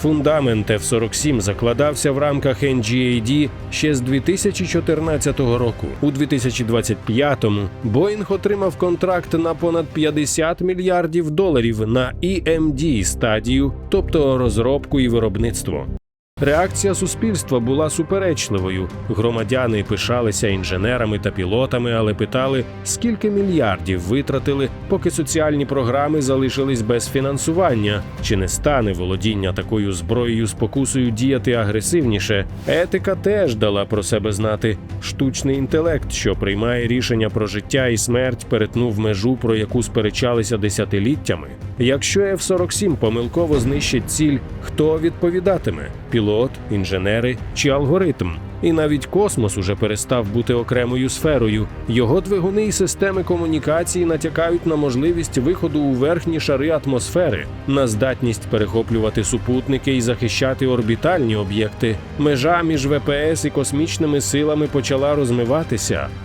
Фундамент F-47 закладався в рамках NGAD ще з 2014 року. У 2025-му Боїнг отримав контракт на понад 50 мільярдів доларів на EMD стадію, тобто розробку і виробництво. Реакція суспільства була суперечливою. Громадяни пишалися інженерами та пілотами, але питали, скільки мільярдів витратили, поки соціальні програми залишились без фінансування. Чи не стане володіння такою зброєю спокусою діяти агресивніше? Етика теж дала про себе знати. Штучний інтелект, що приймає рішення про життя і смерть, перетнув межу, про яку сперечалися десятиліттями. Якщо F-47 помилково знищить ціль, хто відповідатиме? Пілот, інженери чи алгоритм? І навіть космос уже перестав бути окремою сферою. Його двигуни і системи комунікації натякають на можливість виходу у верхні шари атмосфери, на здатність перехоплювати супутники і захищати орбітальні об'єкти. Межа між ВПС і космічними силами почала розмиватися.